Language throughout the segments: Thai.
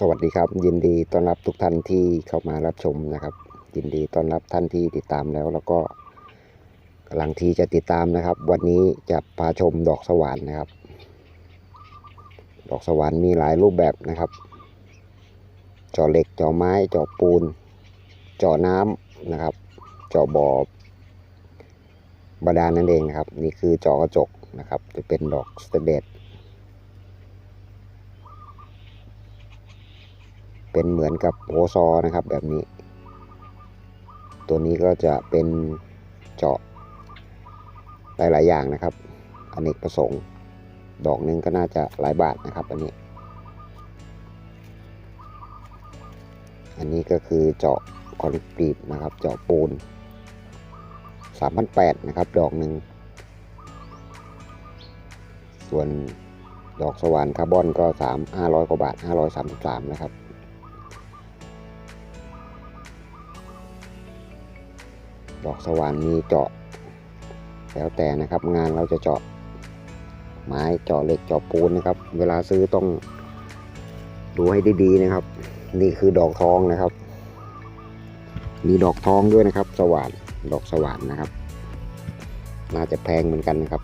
สวัสดีครับ ยินดีต้อนรับทุกท่านที่เข้ามารับชมนะครับ ยินดีต้อนรับท่านที่ติดตามแล้ว แล้วก็กำลังที่จะติดตามนะครับ วันนี้จะพาชมดอกสว่านนะครับ ดอกสว่านมีหลายรูปแบบนะครับเจาะเหล็กเจาะไม้เจาะปูนเจาะน้ำนะครับเจาะบ่อบาดาลนั่นเองนะครับ นี่คือเจาะกระจกนะครับ จะเป็นดอกสเตเดต เป็นเหมือนกับโอซอนะครับแบบนี้ ตัวนี้ก็จะเป็นเจาะหลาย ๆ อย่างนะครับอเนกประสงค์ ดอกหนึ่งก็น่าจะหลายบาทนะครับอันนี้ อันนี้ก็คือเจาะคอนกรีตนะครับ เจาะปูน3,800นะครับ ดอกหนึ่ง ส่วนดอกสว่านคาร์บอนก็ 3 500 กว่าบาท 533 นะครับ ดอกสว่านมีเจาะ แล้วแต่นะครับงานเราจะเจาะ ไม้เจาะเหล็กเจาะปูนนะครับ เวลาซื้อต้องดูให้ดีๆนะครับ นี่คือดอกทองนะครับ มีดอกทองด้วยนะครับ สว่านดอกสว่านนะครับ น่าจะแพงเหมือนกันนะครับ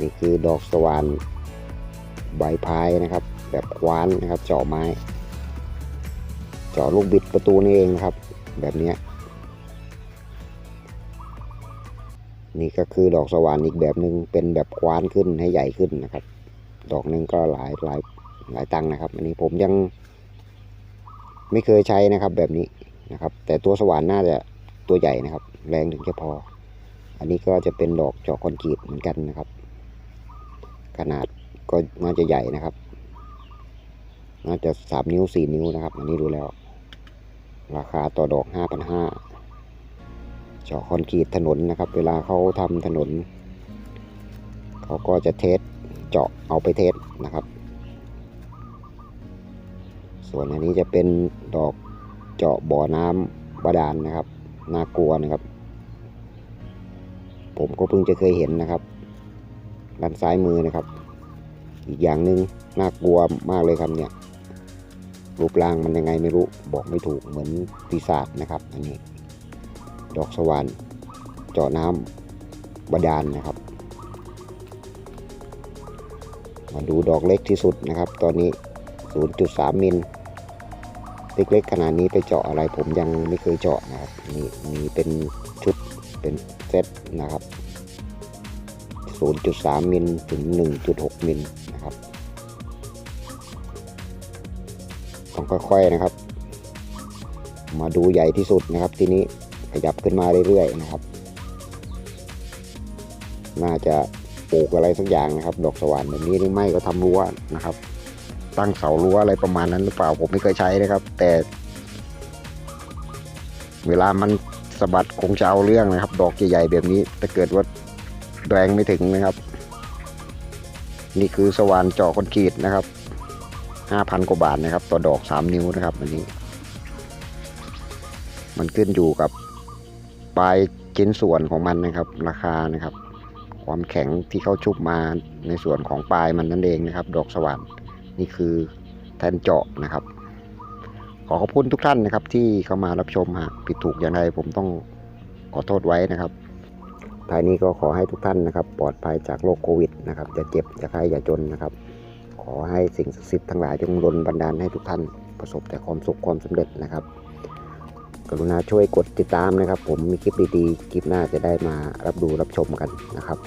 นี่คือดอกสว่านใบพายนะครับ แบบคว้านนะครับเจาะไม้ เจาะลูกบิดประตูนี่เองนะครับ แบบนี้นี่ก็คือดอกสว่านอีกแบบหนึ่งเป็นแบบคว้านขึ้นให้ใหญ่ขึ้นนะครับ ดอกหนึ่งก็หลายหลายหลายตังค์นะครับ อันนี้ผมยัง ไม่เคยใช้นะครับ แบบนี้นะครับ แต่ตัวสว่านน่าจะตัวใหญ่นะครับ แรงถึงจะพอ อันนี้ก็จะเป็นดอกเจาะคอนกรีตเหมือนกันนะครับ ขนาดก็น่าจะใหญ่นะครับ น่าจะสามนิ้วสี่นิ้วนะครับ อันนี้ดูแล้ว ราคาต่อดอกห้าพันห้าเจาะคอนกรีตถนนนะครับ เวลาเขาทำถนน เขาก็จะเทสเจาะเอาไปเทสนะครับ ส่วนอันนี้จะเป็นดอกเจาะบ่อน้ำบาดาลนนะครับ น่ากลัวนะครับ ผมก็เพิ่งจะเคยเห็นนะครับด้านซ้ายมือนะครับ อีกอย่างหนึ่งน่ากลัวมากเลยครับเนี่ย รูปร่างมันยังไงไม่รู้บอกไม่ถูกเหมือนปีศาจนะครับ อันนี้ ดอกสว่านเจาะน้ำบาดาลนนะครับ มาดูดอกเล็กที่สุดนะครับ ตอนนี้ 0.3 มิลเล็กๆขนาดนี้ไปเจาะอะไรผมยังไม่เคยเจาะนะครับนี่มีเป็นชุดเป็นเซตนะครับ 0.3 มิลถึง 1.6 มิลนะครับ ต้องค่อยๆนะครับ มาดูใหญ่ที่สุดนะครับ ทีนี้ขยับขึ้นมาเรื่อยๆนะครับ น่าจะปลูกอะไรสักอย่างนะครับ ดอกสว่านแบบนี้หรือไม่ก็ทำรั้วนะครับ ตั้งเสารั้วอะไรประมาณนั้นหรือเปล่าผมไม่เคยใช้นะครับ แต่ เวลามันสะบัดคงจะเอาเรื่องนะครับ ดอกใหญ่ๆแบบนี้ถ้าเกิดว่าแรงไม่ถึงนะครับ นี่คือสว่านเจาะคอนกรีตนะครับ ห้าพันกว่าบาทนะครับ ต่อดอกสามนิ้วนะครับอันนี้ มันขึ้นอยู่กับปลายชิ้นส่วนของมันนะครับ ราคานะครับ ความแข็งที่เขาชุบมาในส่วนของปลายมันนั่นเองนะครับ ดอกสว่านนี่คือแทนเจาะนะครับ ขอขอบคุณทุกท่านนะครับ ที่เข้ามารับชมหากผิดถูกอย่างไรผมต้องขอโทษไว้นะครับท้ายนี้ก็ขอให้ทุกท่านนะครับ ปลอดภัยจากโรคโควิดนะครับอย่าเจ็บอย่าไข้อย่าจนนะครับ ขอให้สิ่งศักดิ์สิทธิ์ทั้งหลายจงดลบันดาลให้ทุกท่านประสบแต่ความสุขความสำเร็จนะครับ กรุณาช่วยกดติดตามนะครับ ผมมีคลิปดีๆคลิปหน้าจะได้มารับดูรับชมกันนะครับ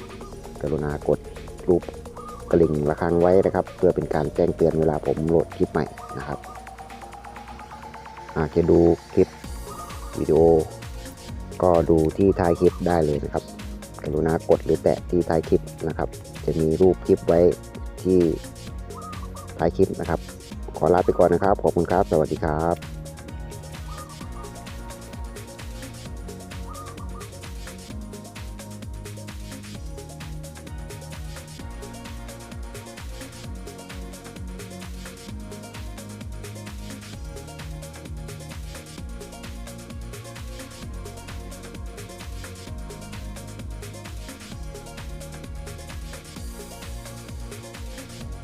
กรุณากดรูปกระลิ่งระฆังไว้นะครับ เพื่อเป็นการแจ้งเตือนเวลาผมโหลดคลิปใหม่นะครับอาจจะดูคลิปวิดีโอ ก็ดูที่ท้ายคลิปได้เลยนะครับ กรุณากดหรือแตะที่ท้ายคลิปนะครับ จะมีรูปคลิปไว้ที่ ท้ายคลิปนะครับ ขอลาไปก่อนนะครับ ขอบคุณครับ สวัสดีครับ